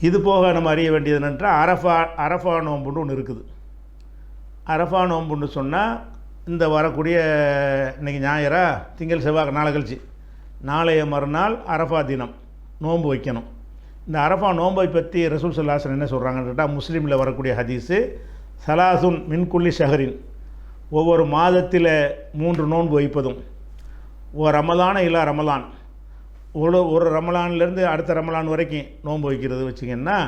இது போக நம்ம அறிய வேண்டியது என்னென்றால் அரஃபா அரஃபா நோம்புன்னு ஒன்று இருக்குது. அரஃபா நோம்புன்னு சொன்னால் இந்த வரக்கூடிய இன்றைக்கி ஞாயிறா திங்கள் செவ்வாய் நாளை கழிச்சு. நாளைய மறுநாள் அரஃபா தினம் நோன்பு வைக்கணும். இந்த அரஃபா நோன்பை பற்றி ரசூல் சல்லாசன் என்ன சொல்கிறாங்கன்னு கேட்டால் முஸ்லீமில் வரக்கூடிய ஹதீஸு சலாசுன் மின்குள்ளி ஷஹரின். ஒவ்வொரு மாதத்தில் மூன்று நோன்பு வைப்பதும். ஓ ரமலான இல்லா ரமலான். ஒரு ஒரு ரமலான்லேருந்து அடுத்த ரமலான் வரைக்கும் நோன்பு வைக்கிறது வச்சிங்கன்னா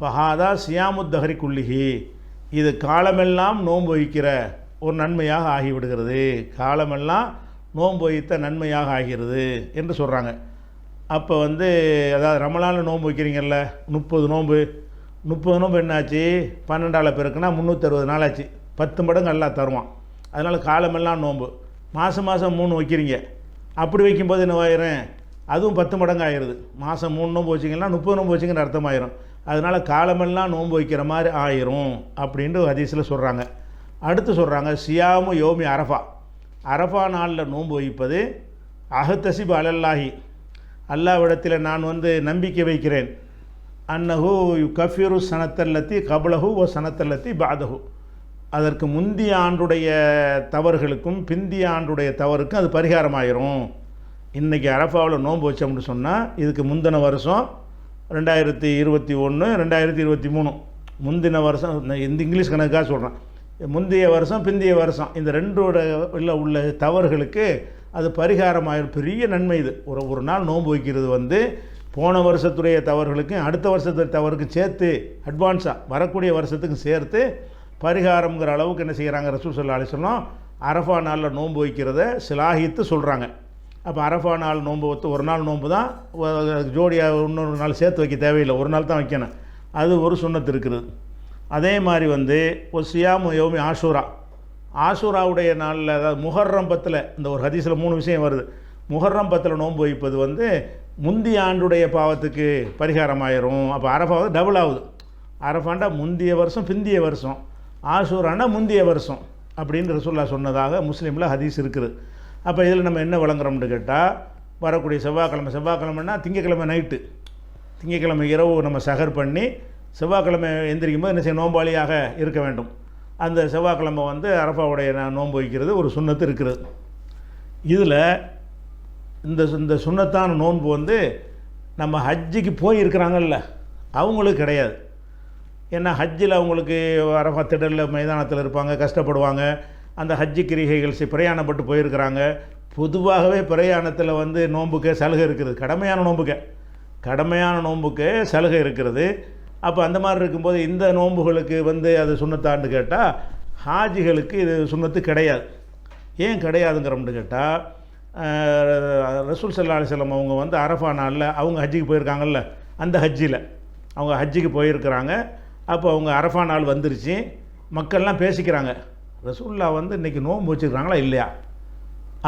ஃபஹாதா சியாமுத் தஹரி இது காலமெல்லாம் நோன்பு வைக்கிற ஒரு நன்மையாக ஆகிவிடுகிறது. காலமெல்லாம் நோன்பு வைத்த நன்மையாக ஆகிறது என்று சொல்கிறாங்க அப்போ வந்து அதாவது ரமலானில் நோன்பு வைக்கிறீங்கல்ல முப்பது நோன்பு. முப்பது நோன்பு என்னாச்சு? பன்னெண்டாவில் பெருக்குன்னா முந்நூற்றறுபது நாள் ஆச்சு பத்து மடங்கு எல்லாம் தருவான். அதனால் காலமெல்லாம் நோன்பு. மாதம் மாதம் மூணு வைக்கிறீங்க. அப்படி வைக்கும்போது என்ன ஆயிரும்? அதுவும் பத்து மடங்கு ஆயிடுது மாதம் மூணு நோம்பு வச்சிங்கன்னா முப்பது நோம்பு வச்சிங்கன்னு அர்த்தமாயிரும். அதனால் காலமெல்லாம் நோன்பு வைக்கிற மாதிரி ஆயிரும் அப்படின்ட்டு ஹதீஸில் சொல்கிறாங்க அடுத்து சொல்கிறாங்க சியாமு யோமி அரஃபா. அரஃபா நாளில் நோன்பு வைப்பது அகத்தசிப் அலல்லாஹி. அல்லாவிடத்தில் நான் வந்து நம்பிக்கை வைக்கிறேன். அன்னஹு கஃபிரு சனத்தல்லத்தி கபலஹு ஓ சனத்தல்லத்தி பாதஹு அதற்கு முந்திய ஆண்டுடைய தவறுகளுக்கும் பிந்திய ஆண்டுடைய தவறுக்கும் அது பரிகாரமாயிரும். இன்றைக்கி அரஃபாவில் நோன்பு வச்சோம்னு சொன்னால் இதுக்கு முந்தின வருஷம் ரெண்டாயிரத்தி இருபத்தி ஒன்று ரெண்டாயிரத்தி இருபத்தி மூணு. முந்தின வருஷம் இந்த இங்கிலீஷ் கணக்காக சொல்கிறேன் முந்தைய வருஷம் பிந்திய வருஷம் இந்த ரெண்டோட உள்ள உள்ள தவறுகளுக்கு அது பரிகாரமாயிரும் பெரிய நன்மை இது. ஒரு ஒரு நாள் நோன்பு வைக்கிறது வந்து போன வருஷத்துடைய தவறுகளுக்கும் அடுத்த வருஷத்துடைய தவறுக்கும் சேர்த்து அட்வான்ஸாக வரக்கூடிய வருஷத்துக்கும் சேர்த்து பரிகாரங்கிற அளவுக்கு என்ன செய்கிறாங்க ரசூல் சொல்லா அலிஸ்லாம் அரஃபா நாளில் நோன்பு வைக்கிறத சிலாகித்து சொல்கிறாங்க அப்போ அரஃபா நாள் நோன்பு ஒத்து ஒரு நாள் நோன்பு தான் ஜோடியாக இன்னொரு நாள் சேர்த்து வைக்க தேவையில்லை. ஒரு நாள் தான் வைக்கணும். அது ஒரு சுண்ணத்து இருக்குது. அதே மாதிரி வந்து ஒரு சியாமு யோமி ஆஷூரா. ஆஷூராவுடைய நாளில் அதாவது முஹர்ரம் பத்தில் இந்த ஒரு ஹதீஸில் மூணு விஷயம் வருது. முஹர்ரம் பத்தில் நோன்பு வைப்பது வந்து முந்திய ஆண்டுடைய பாவத்துக்கு பரிகாரமாயிரும். அப்போ அரஃபா வந்து டபுள் ஆகுது. அரஃபாண்டா முந்திய வருஷம் பிந்திய வருஷம். ஆஷூராண்டா முந்திய வருஷம். அப்படின்னு ரசூல்லா சொன்னதாக முஸ்லீமில் ஹதீஸ் இருக்குது. அப்போ இதில் நம்ம என்ன வழங்குறோம்னு கேட்டால் வரக்கூடிய செவ்வாய்க்கிழமை செவ்வாய்க்கிழமைனா திங்கக்கிழமை நைட்டு திங்கக்கிழமை இரவு நம்ம சகர் பண்ணி செவ்வாய்க்கிழமை எந்திரிக்கும் போது என்ன செய்ய நோம்பாளியாக இருக்க வேண்டும். அந்த செவ்வாய்க்கிழமை வந்து அரஃபாவுடைய நோன்பு வைக்கிறது ஒரு சுண்ணத்து இருக்கிறது. இதில் இந்த இந்த சுண்ணத்தான நோன்பு வந்து நம்ம ஹஜ்ஜிக்கு போய் இருக்கிறாங்கல்ல அவங்களுக்கு கிடையாது. ஏன்னா ஹஜ்ஜில் அவங்களுக்கு அரஃபா திடலில் மைதானத்தில் இருப்பாங்க கஷ்டப்படுவாங்க. அந்த ஹஜ்ஜி கிரிகைகள் பிரயாணப்பட்டு போயிருக்கிறாங்க. பொதுவாகவே பிரயாணத்தில் வந்து நோன்புக்கு சலுகை இருக்குது. கடமையான நோன்புக்கு கடமையான நோன்புக்கு சலுகை இருக்கிறது அப்போ அந்த மாதிரி இருக்கும்போது இந்த நோன்புகளுக்கு வந்து அது சுண்ணத்தான்னு கேட்டால் ஹாஜிகளுக்கு இது சுண்ணத்து கிடையாது. ஏன் கிடையாதுங்கிறோம்னு கேட்டால் ரசூல் சல்லா அலிஸ்லாம் அவங்க வந்து அரஃபா நாளில் அவங்க ஹஜ்ஜிக்கு போயிருக்காங்கல்ல அந்த ஹஜ்ஜில். அவங்க ஹஜ்ஜிக்கு போயிருக்கிறாங்க. அப்போ அவங்க அரஃபா நாள் வந்துருச்சு. மக்கள்லாம் பேசிக்கிறாங்க. ரசூல்லா வந்து இன்றைக்கி நோன்பு வச்சுருக்காங்களா இல்லையா?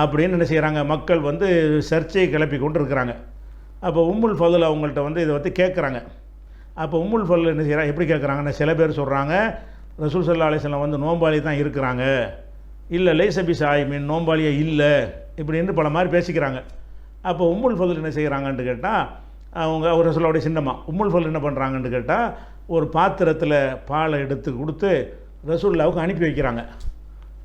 அப்படின்னு என்ன செய்கிறாங்க மக்கள் வந்து சர்ச்சையை கிளப்பி கொண்டு இருக்கிறாங்க அப்போ உம்முல் ஃபதுல் அவங்கள்ட்ட வந்து இதை வந்து கேட்குறாங்க அப்போ உம்முல் ஃபதுல் என்ன செய்கிறாங்க எப்படி கேட்குறாங்கன்னா சில பேர் சொல்கிறாங்க ரசூல் சல்லா அலிஸ்லாம் வந்து நோம்பாளி தான் இருக்கிறாங்க. இல்லை லைசபி சாயிமின் நோம்பாளியே இல்லை இப்படின்னு பல மாதிரி பேசிக்கிறாங்க. அப்போ உம்முல் ஃபதுல் என்ன செய்கிறாங்கன்னு கேட்டால் அவங்க ஒரு ரசூலோடைய சின்னம்மா உம்முல் ஃபதுல் என்ன பண்ணுறாங்கன்னு கேட்டால் ஒரு பாத்திரத்தில் பாலை எடுத்து கொடுத்து ரசூல்லாவுக்கு அனுப்பி வைக்கிறாங்க.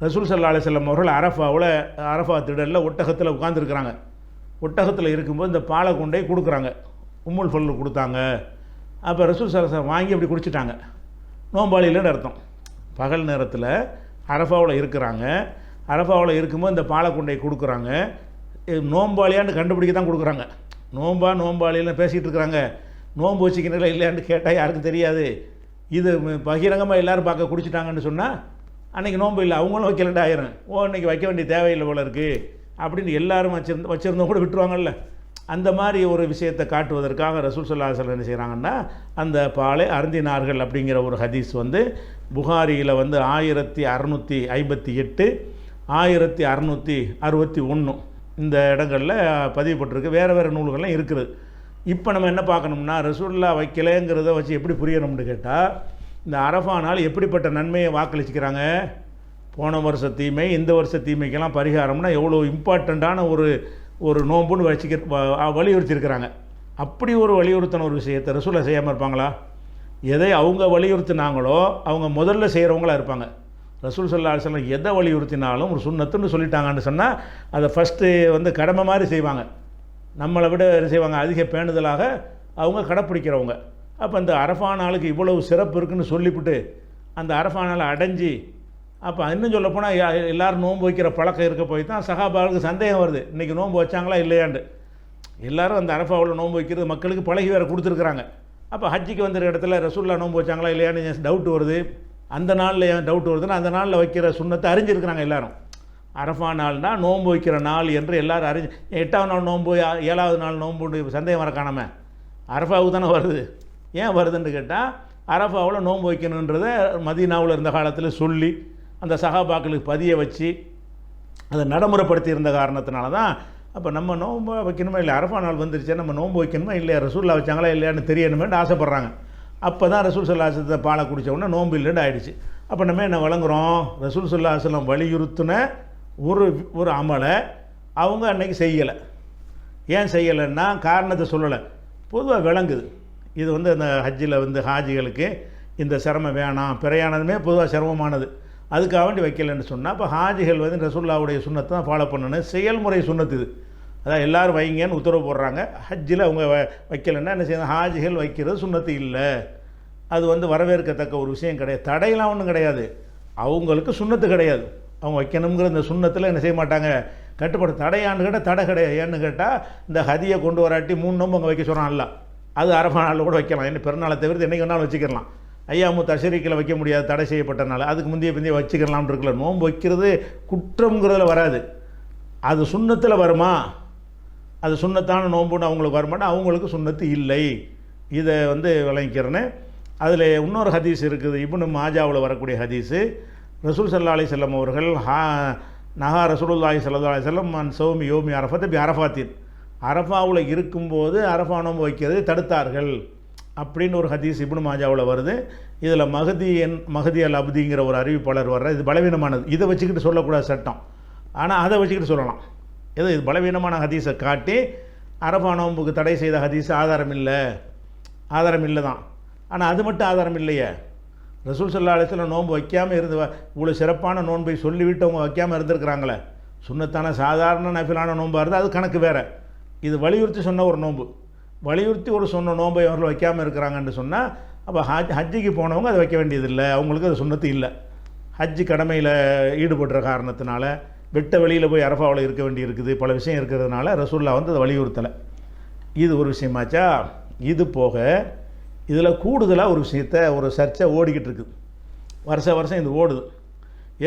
ரசூல் சல்லா அலிஸ்லாம் அவர்கள் அரஃபாவில் அரஃபா திடலில் ஒட்டகத்தில் உட்காந்துருக்குறாங்க ஒட்டகத்தில் இருக்கும்போது இந்த பாலை கொண்டே கொடுக்குறாங்க. உம்முல் ஃபல்லு கொடுத்தாங்க. அப்போ ரசூல் சலசம் வாங்கி அப்படி குடிச்சிட்டாங்க. நோம்பாளியிலன்னு அர்த்தம். பகல் நேரத்தில் அரஃபாவில் இருக்கிறாங்க. அரஃபாவில் இருக்கும்போது இந்த பாலை கொண்டை கொடுக்குறாங்க. நோம்பாளியான்னு கண்டுபிடிக்க தான் கொடுக்குறாங்க. நோம்பா நோம்பாளியில் பேசிகிட்டு இருக்கிறாங்க. நோம்பு வச்சுக்கிறீங்களா இல்லையான்னு கேட்டால் யாருக்கும் தெரியாது. இது பகிரங்கமாக எல்லோரும் பார்க்க குடிச்சிட்டாங்கன்னு சொன்னால் அன்றைக்கி நோன்பு இல்லை அவங்களும் வைக்கலண்டு ஆயிரும் ஓ இன்றைக்கி வைக்க வேண்டிய தேவையில்லை போல இருக்குது அப்படின்னு எல்லாரும் வச்சிருந்த வச்சுருந்தவங்க கூட விட்டுருவாங்கல்ல. அந்த மாதிரி ஒரு விஷயத்தை காட்டுவதற்காக ரசூல் சொல்லா சொல்ல என்ன செய்கிறாங்கன்னா அந்த பாலை அருந்தினார்கள் அப்படிங்கிற ஒரு ஹதீஸ் வந்து புகாரியில் வந்து ஆயிரத்தி அறநூற்றி ஐம்பத்தி எட்டு ஆயிரத்தி அறநூற்றி அறுபத்தி ஒன்று இந்த இடங்களில் பதிவுபட்டிருக்கு வேறு வேறு நூல்கள்லாம் இருக்குது. இப்போ நம்ம என்ன பார்க்கணும்னா ரசூல்லா வைக்கலைங்கிறத வச்சு எப்படி புரியணும்னு கேட்டால் இந்த அரஃபா நாள் எப்படிப்பட்ட நன்மையை வாக்களிச்சுக்கிறாங்க? போன வருஷ தீமை இந்த வருஷ தீமைக்கெல்லாம் பரிகாரம்னா எவ்வளோ இம்பார்ட்டண்ட்டான ஒரு ஒரு நோன்புன்னு வச்சுக்க வலியுறுத்தியிருக்கிறாங்க. அப்படி ஒரு வலியுறுத்தின ஒரு விஷயத்தை ரசூலை செய்யாமல் இருப்பாங்களா? எதை அவங்க வலியுறுத்தினாங்களோ அவங்க முதல்ல செய்கிறவங்களா இருப்பாங்க. ரசூல் சல்லா அலுவலம் எதை வலியுறுத்தினாலும் ஒரு சுண்ணத்துன்னு சொல்லிட்டாங்கன்னு சொன்னால் அதை ஃபஸ்ட்டு வந்து கடமை மாதிரி செய்வாங்க. நம்மளை விட என்ன செய்வாங்க? அதிக பேணுதலாக அவங்க கடைப்பிடிக்கிறவங்க. அப்போ அந்த அரஃபா நாளுக்கு இவ்வளவு சிறப்பு இருக்குன்னு சொல்லிவிட்டு அந்த அரஃபா நாளை அடைஞ்சி அப்போ இன்னும் சொல்லப்போனால் எல்லோரும் நோன்பு வைக்கிற பழக்கம் இருக்க போய் தான் சகாபாவுக்கு சந்தேகம் வருது. இன்றைக்கி நோன்பு வச்சாங்களா இல்லையாண்டு எல்லாரும் அந்த அரஃபாவில் நோன்பு வைக்கிறது மக்களுக்கு பழகி வேறு கொடுத்துருக்குறாங்க. அப்போ ஹஜ்ஜிக்கு வந்துற இடத்துல ரசூல்லா நோன்பு வச்சாங்களா இல்லையான்னு டவுட் வருது. அந்த நாளில் ஏன் டவுட் வருதுன்னா அந்த நாளில் வைக்கிற சுண்ணத்தை அறிஞ்சிருக்கிறாங்க எல்லோரும். அரஃபா நாள்னா நோன்பு வைக்கிற நாள் என்று எல்லாரும் அறிஞ்சு எட்டாவது நாள் நோன்பு ஏழாவது நாள் நோன்பு சந்தேகம் வர காணாம அரஃபாவுக்கு தானே வருது. ஏன் வருதுன்னு கேட்டால் அரஃபாவில் நோன்பு வைக்கணுன்றதை மதீனாவில் இருந்த காலத்தில் சொல்லி அந்த சகாபாக்களுக்கு பதிய வச்சு அதை நடைமுறைப்படுத்தி இருந்த காரணத்தினால தான் அப்போ நம்ம நோன்பு வைக்கணுமா இல்லை அரஃபா நாள் வந்துருச்சு? நம்ம நோன்பு வைக்கணுமா இல்லையா? ரசூல்லா வச்சாங்களா இல்லையான்னு தெரியணுமேன்னு ஆசைப்பட்றாங்க. அப்போ தான் ரசூல் சல்லாசத்தை பாலை குடித்த உடனே நோன்பு இல்லைன்னு ஆயிடுச்சு. அப்போ நம்ம என்ன வழங்குறோம்? ரசூல் சல்லாஹலம் வலியுறுத்தின ஒரு ஒரு அமலை அவங்க அன்னைக்கு செய்யலை. ஏன் செய்யலைன்னா காரணத்தை சொல்லலை. பொதுவாக விளங்குது. இது வந்து அந்த ஹஜ்ஜில் வந்து ஹாஜிகளுக்கு இந்த சிரமம் வேணாம் பிரயாணமே பொதுவாக சிரமமானது. அதுக்காக வேண்டி வைக்கலைன்னு சொன்னால் அப்போ ஹாஜிகள் வந்து ரசுல்லாவுடைய சுண்ணத்தை தான் ஃபாலோ பண்ணணும். செயல்முறை சுண்ணத்து இது. அதான் எல்லோரும் வைங்கன்னு உத்தரவு போடுறாங்க. ஹஜ்ஜில் அவங்க வ- வைக்கலைன்னா என்ன செய்யணும்? ஹாஜிகள் வைக்கிறது சுண்ணத்து இல்லை. அது வந்து வரவேற்கத்தக்க ஒரு விஷயம் கிடையாது. தடையெல்லாம் ஒன்றும் கிடையாது. அவங்களுக்கு சுண்ணத்து கிடையாது. அவங்க வைக்கணுங்கிற இந்த சுண்ணத்தில் என்ன செய்ய மாட்டாங்க? கட்டுப்பாடு. தடையான்னு கேட்டால் தடை கிடையாது. ஏன்னு கேட்டால் இந்த ஹதியை கொண்டு வராட்டி மூணு நோம்பு அங்கே வைக்க சொல்கிறான் அல்ல அது அரபா நாளில் கூட வைக்கலாம். என்ன பிறநாளை தவிர்த்து என்றைக்கு வேணாலும் வச்சுக்கலாம். ஐயாமு தஷரிக்கில் வைக்க முடியாது தடை செய்யப்பட்டனால அதுக்கு முந்தைய பிந்தைய வச்சுக்கலாம்னு இருக்கல நோன்பு வைக்கிறது குற்றம்ங்கிறதுல வராது. அது சுண்ணத்தில் வருமா? அது சுண்ணத்தான நோன்புன்னு அவங்களுக்கு வரமாட்டா அவங்களுக்கு சுண்ணத்து இல்லை. இதை வந்து விளங்கிக்கிறேன்னு அதில் இன்னொரு ஹதீஸ் இருக்குது. இப்னு மாஜாவில் வரக்கூடிய ஹதீஸு. ரசூல் சல்லா அலி செல்லம் அவர்கள் ஹா நஹா ரசூலுல்லாஹி சல்லா அலி செல்லம் அன் சௌமி யோமி அரஃபத் பி அரஃபாத்தின். அரஃபாவில் இருக்கும்போது அரஃபா நோம்பு வைக்கிறது தடுத்தார்கள் அப்படின்னு ஒரு ஹதீஸ் இப்னு மாஜாவில் வருது. இதில் மகதி என் மகதி அல் அப்திங்கிற ஒரு அறிவிப்பாளர் வர்ற இது பலவீனமானது. இதை வச்சுக்கிட்டு சொல்லக்கூடாது சட்டம். ஆனால் அதை வச்சுக்கிட்டு சொல்லலாம். ஏதோ இது பலவீனமான ஹதீஸை காட்டி அரபா நோம்புக்கு தடை செய்த ஹதீஸ் ஆதாரம் இல்லை. ஆதாரம் இல்லை தான் ஆனால் அது மட்டும் ஆதாரம் இல்லையே. ரசூல் சல்லா அலிஸ்லாம் நோன்பு வைக்காமல் இருந்து இவ்வளோ சிறப்பான நோன்பை சொல்லிவிட்டு அவங்க வைக்காமல் இருந்திருக்கிறாங்களே? சுண்ணத்தான சாதாரண நஃபிலான நோன்பாக இருந்தால் அது கணக்கு வேறு. இது வலியுறுத்தி சொன்ன ஒரு நோன்பு. வலியுறுத்தி ஒரு சொன்ன நோன்பை அவர்கள் வைக்காமல் இருக்கிறாங்கன்னு சொன்னால் அப்போ ஹஜ் ஹஜ்ஜிக்கு போனவங்க அதை வைக்க வேண்டியதில்லை. அவங்களுக்கு அது சுண்ணத்து இல்லை. ஹஜ்ஜு கடமையில் ஈடுபடுற காரணத்தினால வெட்ட வெளியில் போய் அரஃபாவில் இருக்க வேண்டி இருக்குது பல விஷயம் இருக்கிறதுனால ரசூல்லா வந்து அதை வலியுறுத்தலை. இது ஒரு விஷயமாச்சா? இது போக இதில் கூடுதலாக ஒரு விஷயத்த ஒரு சர்ச்சை ஓடிக்கிட்டு இருக்குது. வருஷ வருஷம் இது ஓடுது.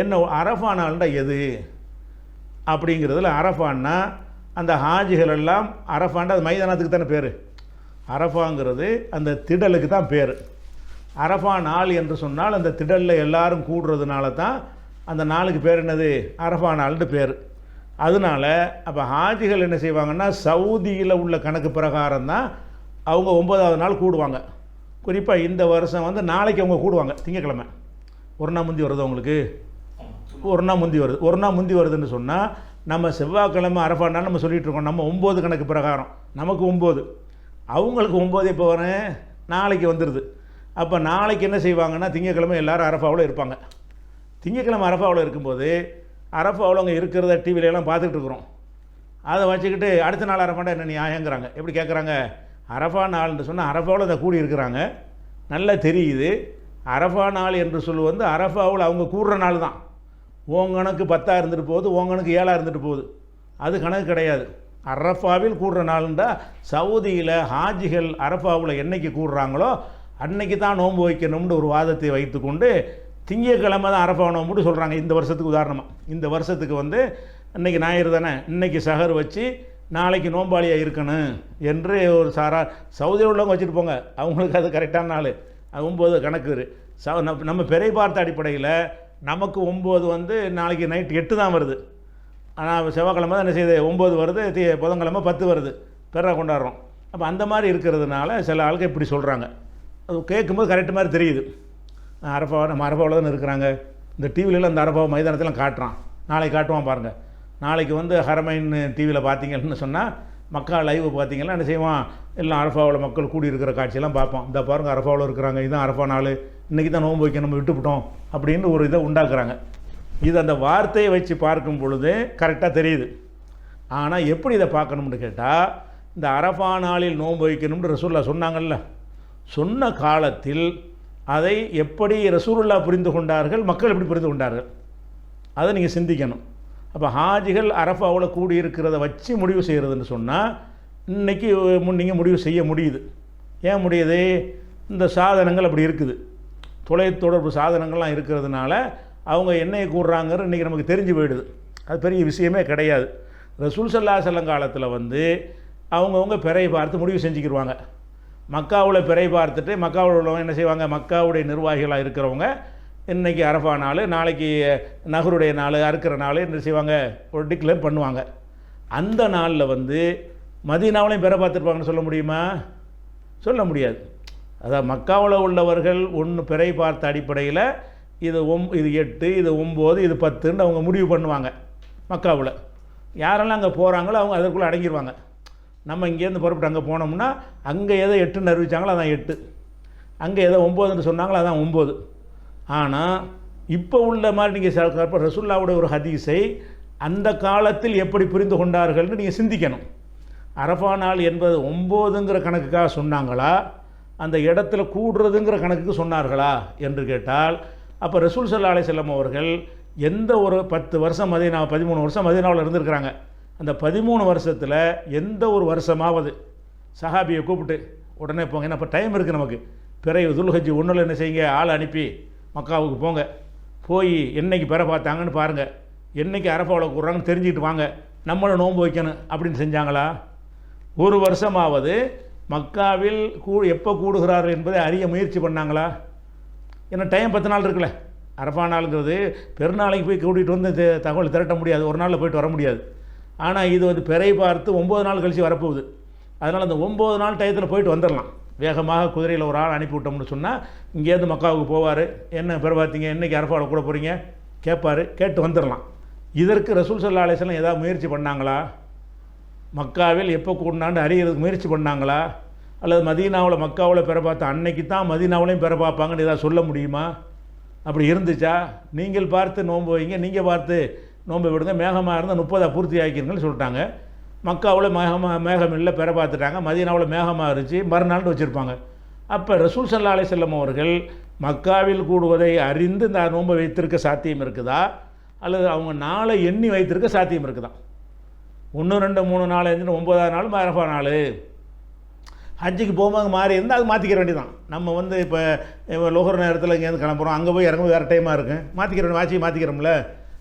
என்ன அரஃபானால்டா எது? அப்படிங்கிறதுல அரஃபான்னா அந்த ஹாஜிகள் எல்லாம் அரஃபான்டா அது மைதானத்துக்கு தானே பேர். அரஃபாங்கிறது அந்த திடலுக்கு தான் பேர். அரஃபா நாள் என்று சொன்னால் அந்த திடலில் எல்லாரும் கூடுறதுனால தான் அந்த நாளுக்கு பேர் என்னது? அரஃபா நாள்னு பேர். அதனால அப்போ ஹாஜிகள் என்ன செய்வாங்கன்னா சவுதியில் உள்ள கணக்கு பிரகாரம் தான் அவங்க ஒன்பதாவது நாள் கூடுவாங்க. குறிப்பாக இந்த வருஷம் வந்து நாளைக்கு அவங்க கூடுவாங்க திங்கக்கிழமை. ஒரு நாள் முந்தி வருது அவங்களுக்கு ஒரு நாள் முந்தி வருது. ஒரு நாள் முந்தி வருதுன்னு சொன்னால் நம்ம செவ்வாய்க்கிழமை அரஃபானா நம்ம சொல்லிட்டு இருக்கோம். நம்ம ஒம்பது கணக்கு பிரகாரம். நமக்கு ஒம்பது அவங்களுக்கு ஒம்பது இப்போ வரேன் நாளைக்கு வந்துடுது அப்போ நாளைக்கு என்ன செய்வாங்கன்னா திங்கக்கிழமை எல்லாரும் அரஃபாவில் இருப்பாங்க. திங்கக்கிழமை அரஃபாவில் இருக்கும்போது அரஃபாவில் அவங்க இருக்கிறத டிவிலெலாம் எல்லாம் இருக்கிறோம். அதை வச்சுக்கிட்டு அடுத்த நாள் அரஃபாண்டா என்ன நியாயங்கிறாங்க எப்படி கேட்குறாங்க அரஃபா நாள்னு சொன்னால் அரஃபாவில் அதை கூடி இருக்கிறாங்க. நல்லா தெரியுது. அரஃபா நாள் என்று சொல்லுவது வந்து அரஃபாவில் அவங்க கூடுற நாள் தான். ஓன் கணக்கு பத்தாக இருந்துட்டு போகுது ஓன் கணக்கு ஏழாக இருந்துட்டு போகுது. அது கணக்கு கிடையாது. அரஃபாவில் கூடுற நாள்ன்றா சவுதியில் ஹாஜிகள் அரஃபாவில் என்னைக்கு கூடுறாங்களோ அன்னைக்கு தான் நோன்பு வைக்கணும்னு ஒரு வாதத்தை வைத்துக்கொண்டு திங்கக்கிழமை தான் அரஃபா நோம்புன்னு சொல்கிறாங்க இந்த வருஷத்துக்கு உதாரணமாக இந்த வருஷத்துக்கு வந்து இன்னைக்கு ஞாயிறு தானே. இன்னைக்கு சஹர் வச்சு நாளைக்கு நோம்பாளியாக இருக்கணும் என்று ஒரு சாரா சவுதியில் உள்ளவங்க வச்சுட்டு போங்க. அவங்களுக்கு அது கரெக்டான நாள். அது ஒம்பது கணக்கு ச நம்ம நம்ம பிறை பார்த்த அடிப்படையில் நமக்கு ஒம்பது வந்து நாளைக்கு நைட் எட்டு தான் வருது. ஆனால் செவ்வாய்க்கிழமை தான் என்ன செய்யுது? ஒம்பது வருது தீ புதன்கிழமை பத்து வருது. பிற கொண்டாடுறோம். அப்போ அந்த மாதிரி இருக்கிறதுனால சில ஆளுக்கு இப்படி சொல்கிறாங்க அது கேட்கும்போது கரெக்ட் மாதிரி தெரியுது. நான் அரப்பாவை நம்ம அரப்பாவில் தானே இருக்கிறாங்க. இந்த டிவிலலாம் அந்த அரப்பாவை மைதானத்தெல்லாம் காட்டுறான். நாளைக்கு காட்டுவான் பாருங்கள் நாளைக்கு வந்து ஹரமைன் டிவியில் பார்த்தீங்கன்னு சொன்னால் மக்கா லைவ் பார்த்தீங்கன்னா என்ன செய்வான்? எல்லாம் அரஃபாவில் மக்கள் கூடி இருக்கிற காட்சியெல்லாம் பார்ப்போம் இந்த பாருங்க அரஃபாவில் இருக்கிறாங்க. இதுதான் அரஃபா நாள். இன்றைக்கி தான் நோன்பு வைக்க நம்ம விட்டுவிட்டோம் அப்படின்னு ஒரு இதை உண்டாக்குறாங்க. இது அந்த வார்த்தையை வச்சு பார்க்கும் பொழுது கரெக்டாக தெரியுது. ஆனால் எப்படி இதை பார்க்கணும்னு கேட்டால் இந்த அரஃபா நாளில் நோன்பு வைக்கணும்னு ரசூல்லா சொன்னாங்கல்ல. சொன்ன காலத்தில் அதை எப்படி ரசூருல்லா புரிந்து கொண்டார்கள் மக்கள் எப்படி புரிந்து கொண்டார்கள்? அதை நீங்கள் சிந்திக்கணும். அப்போ ஹாஜிகள் அரஃபாவில் கூடியிருக்கிறத வச்சு முடிவு செய்கிறதுன்னு சொன்னால் இன்றைக்கி நீங்கள் முடிவு செய்ய முடியுது. ஏன் முடியுது? இந்த சாதனங்கள் அப்படி இருக்குது. தொலைத்தொடர்பு சாதனங்கள்லாம் இருக்கிறதுனால அவங்க என்னையை கூடுறாங்கன்னு இன்றைக்கி நமக்கு தெரிஞ்சு போயிடுது. அது பெரிய விஷயமே கிடையாது. ரசூல் சல்லா செல்லம் காலத்தில் வந்து அவங்கவுங்க பிறை பார்த்து முடிவு செஞ்சுக்கிடுவாங்க மக்காவில் பிறை பார்த்துட்டு மக்காவில் உள்ளவங்க என்ன செய்வாங்க? மக்காவுடைய நிர்வாகிகளாக இருக்கிறவங்க இன்றைக்கி அரஃபா நாள் நாளைக்கு நகருடைய நாள் அறுக்கிற நாள் என்ன செய்வாங்க ஒரு டிக்ளேர் பண்ணுவாங்க. அந்த நாளில் வந்து மதீனாவிலையும் பிற பார்த்துருப்பாங்கன்னு சொல்ல முடியுமா? சொல்ல முடியாது. அதான் மக்காவில் உள்ளவர்கள் ஒன்று பிறை பார்த்த அடிப்படையில் இது ஒம் இது எட்டு இது ஒம்பது இது பத்துன்னு அவங்க முடிவு பண்ணுவாங்க மக்காவில். யாரெல்லாம் அங்கே போகிறாங்களோ அவங்க அதற்குள்ளே அடங்கிடுவாங்க நம்ம இங்கேருந்து புறப்பட்டு அங்கே போனோம்னா அங்கே எதை எட்டுன்னு அறிவிச்சாங்களோ அதான் எட்டு. அங்கே எதை ஒம்போதுன்னு சொன்னாங்களோ அதான் ஒம்பது. ஆனால் இப்போ உள்ள மாதிரி நீங்கள் ரசுல்லாவுடைய ஒரு ஹதீஸை அந்த காலத்தில் எப்படி புரிந்து கொண்டார்கள்னு நீங்கள் சிந்திக்கணும். அரஃபா நாள் என்பது ஒம்போதுங்கிற கணக்குக்காக சொன்னாங்களா? அந்த இடத்துல கூடுறதுங்கிற கணக்குக்கு சொன்னார்களா? என்று கேட்டால் அப்போ ரசூல் சல்லா அலை செல்லம் அவர்கள் எந்த ஒரு பத்து வருஷம் மதினா பதிமூணு வருஷம் மதினாவில் இருந்திருக்கிறாங்க. அந்த பதிமூணு வருஷத்தில் எந்த ஒரு வருஷமாவது சஹாபியை கூப்பிட்டு உடனே போங்க ஏன்னா இப்போ டைம் இருக்குது நமக்கு. பிறகு துல்ஹஜி ஒன்றில் என்ன செய்யுங்க? ஆள் அனுப்பி மக்காவுக்கு போங்க. போய் என்னைக்கு பிற பார்த்தாங்கன்னு பாருங்கள் என்னைக்கு அரஃபாவில் கூடுறாங்கன்னு தெரிஞ்சுக்கிட்டு வாங்க. நம்மளும் நோன்பு வைக்கணும் அப்படின்னு செஞ்சாங்களா? ஒரு வருஷமாவது மக்காவில் கூ எப்போ கூடுகிறார்கள் என்பதை அறிய முயற்சி பண்ணாங்களா? ஏன்னா டைம் பத்து நாள் இருக்குல்ல. அரஃபா நாளுங்கிறது பெருநாளைக்கு போய் கூட்டிகிட்டு வந்து தகவல் திரட்ட முடியாது. ஒரு நாளில் போயிட்டு வர முடியாது. ஆனால் இது வந்து பிறை பார்த்து ஒம்பது நாள் கழித்து வரப்போகுது. அதனால் அந்த ஒம்பது நாள் டயத்தில் போயிட்டு வந்துடலாம் வேகமாக குதிரையில் ஒரு ஆள் அனுப்பி விட்டோம்னு சொன்னால் இங்கேருந்து மக்காவுக்கு போவார். என்ன பிற பார்த்தீங்க என்றைக்கு அரபாவில் கூட போகிறீங்க கேட்பார் கேட்டு வந்துடலாம் இதற்கு ரசூல் சல்லா அலிஸ்லாம் ஏதாவது முயற்சி பண்ணாங்களா? மக்காவில் எப்போ கூடினான்னு அறிகிறதுக்கு முயற்சி பண்ணாங்களா? அல்லது மதீனாவில் மக்காவில் பெற பார்த்த அன்னைக்கு தான் மதீனாவிலையும் பெற பார்ப்பாங்கன்னு ஏதாவது சொல்ல முடியுமா? அப்படி இருந்துச்சா? நீங்கள் பார்த்து நோன்பு வைங்க நீங்கள் பார்த்து நோன்பு விடுங்க மேகமாக இருந்தால் முப்பதாக பூர்த்தி ஆக்கிருங்கன்னு சொல்லிட்டாங்க. மக்காவில் மேகமாக மேகம் இல்லை பெற பார்த்துட்டாங்க. மதீனாவில் மேகமாக இருந்துச்சு. மறுநாள்னு வச்சுருப்பாங்க. அப்போ ரசூல் சல்லா அலி செல்லம் அவர்கள் மக்காவில் கூடுவதை அறிந்து இந்த நோன்பை வைத்திருக்க சாத்தியம் இருக்குதா? அல்லது அவங்க நாளை எண்ணி வைத்திருக்க சாத்தியம் இருக்குதா? ஒன்று ரெண்டு மூணு நாலு அஞ்சு ஒம்பதாவது நாள் மரபா நாள். ஹஜ்ஜுக்கு போகும்போது மாறி இருந்தால் அது மாற்றிக்கிற வேண்டியதான் நம்ம வந்து இப்போ லோகர் நேரத்தில் இங்கேருந்து கிளம்புறோம். அங்கே போய் இறங்கும் வேறு டைமாக இருக்கும் மாற்றிக்கிற வாட்சி மாற்றிக்கிறோம்ல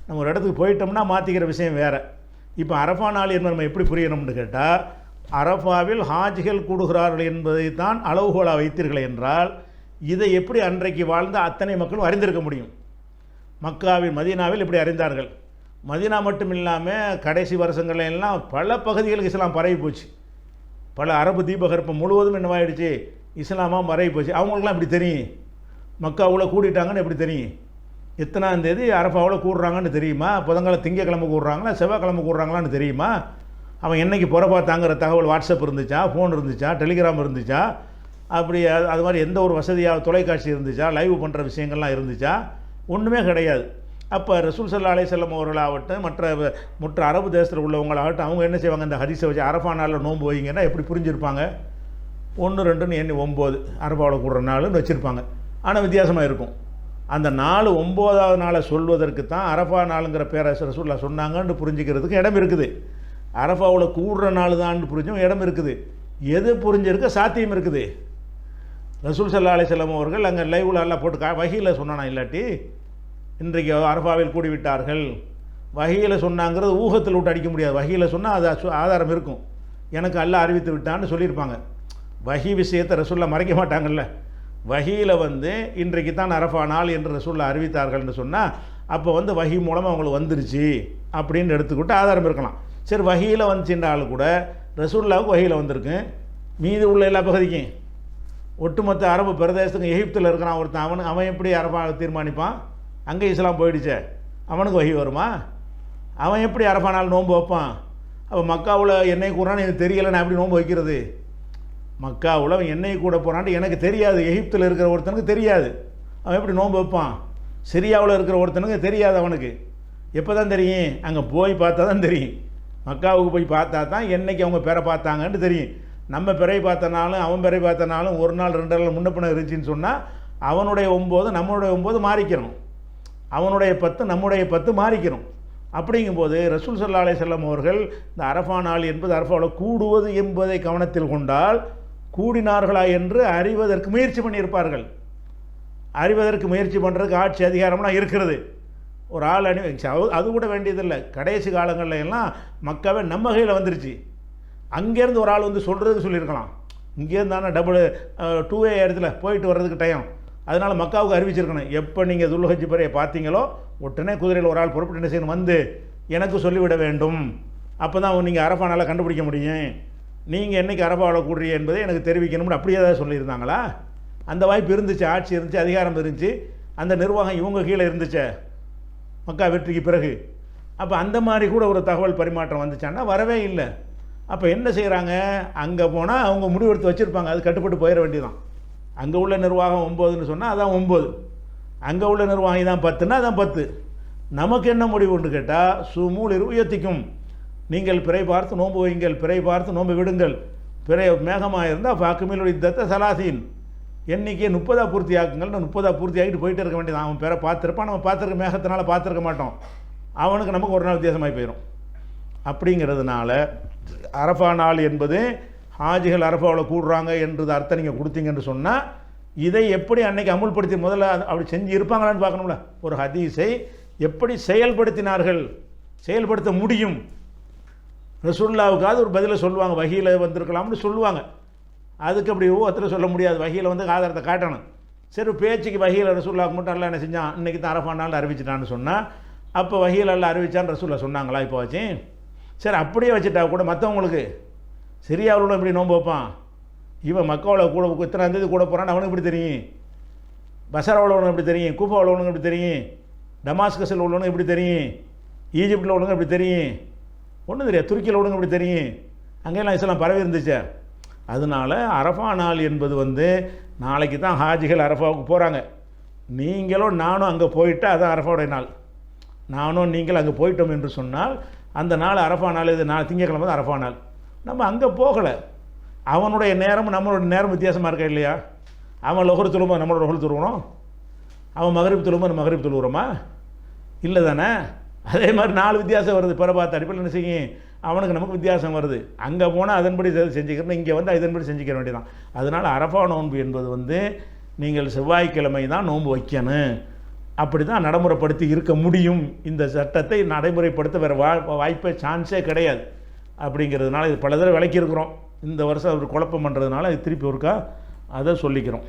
நம்ம ஒரு இடத்துக்கு போயிட்டோம்னா மாற்றிக்கிற விஷயம் வேறு. இப்போ அரஃபா நாள் என்பது நம்ம எப்படி புரியணும்னு கேட்டால் அரஃபாவில் ஹாஜிகள் கூடுகிறார்கள் என்பதை தான் அளவுகோலாக வைத்தீர்கள் என்றால் இதை எப்படி அன்றைக்கு வாழ்ந்த அத்தனை மக்களும் அறிந்திருக்க முடியும்? மக்காவில் மதீனாவில் இப்படி அறிந்தார்கள். மதீனா மட்டும் இல்லாமல் கடைசி வருஷங்கள்ல எல்லாம் பல பகுதிகளுக்கு இஸ்லாம் பரவி போச்சு. பல அரபு தீபகற்பம் முழுவதும் என்னவாயிடுச்சு? இஸ்லாமாக மறைய போச்சு அவங்களுக்குலாம் இப்படி தெரியும் மக்காவில் கூடிட்டாங்கன்னு எப்படி தெரியும்? எத்தனாம் தேதி அரஃபாவில் கூடுறாங்கன்னு தெரியுமா? புதன்கிழமை திங்கக்கிழமை கூடுறாங்களா? செவ்வாய்க்கிழமை கூடுறாங்களான்னு தெரியுமா? அவன் என்னைக்கு புறப்பாத்தாங்கிற தகவல் வாட்ஸ்அப் இருந்துச்சா? ஃபோன் இருந்துச்சா? டெலிகிராம் இருந்துச்சா? அப்படி அது மாதிரி எந்த ஒரு வசதியாக தொலைக்காட்சி இருந்துச்சா? லைவ் பண்ணுற விஷயங்கள்லாம் இருந்துச்சா? ஒன்றுமே கிடையாது. அப்போ ரசூல் சல்லா அலையம் அவர்களாகட்டும் மற்ற மற்ற அரபு தேசத்தில் உள்ளவங்களாகட்டும் அவங்க என்ன செய்வாங்க? இந்த ஹதீஸை வச்சு அரஃபா நாளில் நோன்பு வைங்கன்னா எப்படி புரிஞ்சிருப்பாங்க? ஒன்று ரெண்டுன்னு எண்ணி ஒம்பது அரபாவில் கூடுற நாளுன்னு வச்சுருப்பாங்க. ஆனால் வித்தியாசமாக இருக்கும். அந்த நாலு ஒம்போதாவது நாளை சொல்வதற்கு தான் அரஃபா நாளுங்கிற பேரை ரசூல்லா சொன்னாங்கன்னு புரிஞ்சுக்கிறதுக்கு இடம் இருக்குது. அரஃபாவில் கூடுற நாள் தான் புரிஞ்சும் இடம் இருக்குது. எது புரிஞ்சிருக்க சாத்தியம் இருக்குது. ரசூல் சல்லா அலிசல்லாம் அவர்கள் அங்கே லைவில் எல்லாம் போட்டு கா வகையில் சொன்னானா இல்லாட்டி? இன்றைக்கு அரஃபாவில் கூடிவிட்டார்கள். வகையில் சொன்னாங்கிறது ஊகத்தில் விட்டு அடிக்க முடியாது. வகையில் சொன்னால் அது ஆதாரம் இருக்கும். எனக்கு அல்ல அறிவித்து விட்டான்னு சொல்லியிருப்பாங்க. வகி விஷயத்தை ரசூல்லா மறைக்க மாட்டாங்கல்ல. வகியில் வந்து இன்றைக்கு தான் அரஃபா நாள் என்று ரசூலில் அறிவித்தார்கள்னு சொன்னால் அப்போ வந்து வகி மூலமாக அவங்களுக்கு வந்துருச்சு அப்படின்னு எடுத்துக்கிட்டு ஆதாரம் இருக்கலாம். சரி வகையில் வந்துச்சுன்றாலும் கூட ரசூல்லாவுக்கு வகையில் வந்திருக்கு. மீதி உள்ள எல்லா பகுதிக்கும். ஒட்டுமொத்த அரபு பிரதேசத்துக்கு எகிப்தில் இருக்கிறான் ஒருத்தன். அவனு அவன் எப்படி அரபா தீர்மானிப்பான்? அங்கே இஸ்லாம் போயிடுச்சே. அவனுக்கு வகி வருமா? அவன் எப்படி அரபா நாள் நோன்பு வைப்பான்? அப்போ மக்காவில் என்னை கூறான்னு எனக்கு தெரியலை நான் எப்படி நோன்பு வைக்கிறது? மக்காவில் அவன் எண்ணெய் கூட போகிறான்ட்டு எனக்கு தெரியாது. எகிப்தில் இருக்கிற ஒருத்தனுக்கு தெரியாது. அவன் எப்படி நோன்பு வைப்பான்? சிரியாவில் இருக்கிற ஒருத்தனுக்கு தெரியாது அவனுக்கு. எப்போ தான் தெரியும்? அங்கே போய் பார்த்தா தான் தெரியும். மக்காவுக்கு போய் பார்த்தா தான் என்னைக்கு அவங்க பெற பார்த்தாங்கன்ட்டு தெரியும். நம்ம பிறை பார்த்தனாலும் அவன் பிறை பார்த்தனாலும் ஒரு நாள் ரெண்டு நாள் முன்னப்பின இருந்துச்சுன்னு சொன்னால் அவனுடைய ஒம்பது நம்மளுடைய ஒம்பது மாறிக்கணும். அவனுடைய பத்து நம்முடைய பத்து மாறிக்கணும். அப்படிங்கும்போது ரசூல் சல்லா அலைஹி செல்லம் அவர்கள் இந்த அரஃபா நாள் என்பது அரஃபாவில் கூடுவது என்பதை கவனத்தில் கொண்டால் கூடினார்களா என்று அறிவதற்கு முயற்சி பண்ணியிருப்பார்கள். அறிவதற்கு முயற்சி பண்ணுறதுக்கு ஆட்சி அதிகாரம்லாம் இருக்கிறது. ஒரு ஆள் அணி அது- அது கூட வேண்டியதில்லை. கடைசி காலங்களில் எல்லாம் மக்காவே நம்ம கையில் வந்துருச்சு. அங்கேருந்து ஒரு ஆள் வந்து சொல்கிறதுக்கு சொல்லியிருக்கலாம். இங்கேருந்து தானே டபுள் டூ ஏ இடத்துல போயிட்டு வர்றதுக்கு டைம் அதனால் மக்காவுக்கு அறிவிச்சிருக்கணும். எப்போ நீங்கள் துல்ஹஜி பறையை பார்த்தீங்களோ உடனே குதிரையில் ஒரு ஆள் புறப்பட்டு என்ன செய்யணும் வந்து எனக்கு சொல்லிவிட வேண்டும். அப்போ தான் நீங்கள் அரஃபானால் கண்டுபிடிக்க முடியும். நீங்கள் என்னைக்கு அரஃபாவில் கூடுறீங்க என்பதை எனக்கு தெரிவிக்கணும்னு அப்படியே ஏதாவது சொல்லியிருந்தாங்களா? அந்த வாய்ப்பு இருந்துச்சு? ஆட்சி இருந்துச்சு? அதிகாரம் இருந்துச்சு. அந்த நிர்வாகம் இவங்க கீழே இருந்துச்சே? மக்கா வெற்றிக்கு பிறகு. அப்போ அந்த மாதிரி கூட ஒரு தகவல் பரிமாற்றம் வந்துச்சான்னா வரவே இல்லை. அப்போ என்ன செய்கிறாங்க அங்கே போனால் அவங்க முடிவெடுத்து வச்சுருப்பாங்க. அது கட்டுப்பட்டு போயிட வேண்டியதான் அங்கே உள்ள நிர்வாகம் ஒம்போதுன்னு சொன்னால் அதான் ஒம்பது அங்கே உள்ள நிர்வாகி தான் பத்துன்னா அதான் பத்து. நமக்கு என்ன முடிவுன்னு கேட்டால் சுமூலிர் உயர்த்திக்கும். நீங்கள் பிறை பார்த்து நோன்பு வையுங்கள் பிறை பார்த்து நோன்பு விடுங்கள். பிறை மேகமாக இருந்தால் பாக்குமில் தத்த சலாசீன். எண்ணிக்கையை முப்பதா பூர்த்தி ஆக்குங்கள்னு முப்பதா பூர்த்தி ஆகிட்டு போயிட்டு இருக்க வேண்டியது அவன் பேரை பார்த்துருப்பான் நம்ம பார்த்துருக்க மேகத்தினால பார்த்துருக்க மாட்டோம். அவனுக்கு நமக்கு ஒரு நாள் வித்தியாசமாகி போயிடும் அப்படிங்கிறதுனால அரஃபா நாள் என்பது ஹாஜிகள் அரஃபாவில் கூடுறாங்க என்றது அர்த்தம் நீங்கள் கொடுத்தீங்கன்னு சொன்னால் இதை எப்படி அன்னைக்கு அமுல்படுத்தி முதல்ல அப்படி செஞ்சு இருப்பாங்களான்னு பார்க்கணும்ல. ஒரு ஹதீஸை எப்படி செயல்படுத்தினார்கள் செயல்படுத்த முடியும் ரசுல்லாவுக்காவது ஒரு பதிலை சொல்லுவாங்க வகையில் வந்திருக்கலாம்னு சொல்லுவாங்க. அதுக்கு அப்படி ஒவ்வொருத்தரும் சொல்ல முடியாது. வகையில் வந்து ஆதாரத்தை காட்டணும். சரி பேச்சுக்கு வகையில் ரசூல்லாவுக்கு மட்டும் அல்ல என்ன செஞ்சான்? இன்றைக்கி தான் அரஃபா நாள் அறிவிச்சிட்டான்னு சொன்னால் அப்போ வகையில் எல்லாம் அறிவிச்சான்னு ரசூல்லா சொன்னாங்களா இப்போ வச்சு? சரி அப்படியே வச்சுட்டா கூட மற்றவங்களுக்கு சிரியாவில் இப்படி நோன்பு வைப்பான்? இவன் மக்காவில் கூட இத்தனை தேதி கூட போகிறான்னு அவனுக்கு எப்படி தெரியும்? பசரா உள்ளவனுக்கு எப்படி தெரியும்? கூஃபா உள்ளவனுக்கு எப்படி தெரியும்? டமாஸ்கஸில் உள்ளவனுக்கு எப்படி தெரியும்? ஈஜிப்டில் உள்ளவனுக்கு எப்படி தெரியும்? ஒன்றும் தெரியாது. துருக்கியில் விடுங்க அப்படி தெரியும்? அங்கெல்லாம் இஸ்லாம் பரவி இருந்துச்சு. அதனால அரஃபா நாள் என்பது வந்து நாளைக்கு தான் ஹாஜிகள் அரஃபாவுக்கு போகிறாங்க நீங்களும் நானும் அங்கே போயிட்டால் அதான் அரஃபாவுடைய நாள். நானும் நீங்கள் அங்கே போயிட்டோம் என்று சொன்னால் அந்த நாள் அரஃபா நாள் இது நாள் திங்கக்கிழமை தான் அரஃபா நாள். நம்ம அங்கே போகலை. அவனுடைய நேரமும் நம்மளோட நேரம் வித்தியாசமாக இருக்கா இல்லையா? அவன் லொஹர் தொழுமா நம்மளோட லொஹர் தொழுவணும்? அவன் மகரிப் தொழுமா நம்ம மகரிப் இல்லை தானே? அதே மாதிரி நாலு வித்தியாசம் வருது. பிற பார்த்து அடிப்படையில் என்ன செய்யும்? அவனுக்கு நமக்கு வித்தியாசம் வருது. அங்கே போனால் அதன்படி செஞ்சுக்கிறோம் இங்கே வந்து இதன்படி செஞ்சுக்க வேண்டியதான் அதனால் அரபா நோன்பு என்பது வந்து நீங்கள் செவ்வாய்க்கிழமை தான் நோன்பு வைக்கணும். அப்படி தான் நடைமுறைப்படுத்தி இருக்க முடியும். இந்த சட்டத்தை நடைமுறைப்படுத்த வேறு வா வாய்ப்பே சான்ஸே கிடையாது. அப்படிங்கிறதுனால இது பல தடவை விளக்கியிருக்கிறோம். இந்த வருஷம் ஒரு குழப்பம் பண்ணுறதுனால இது திருப்பி ஒருக்கா அதை சொல்லிக்கிறோம்.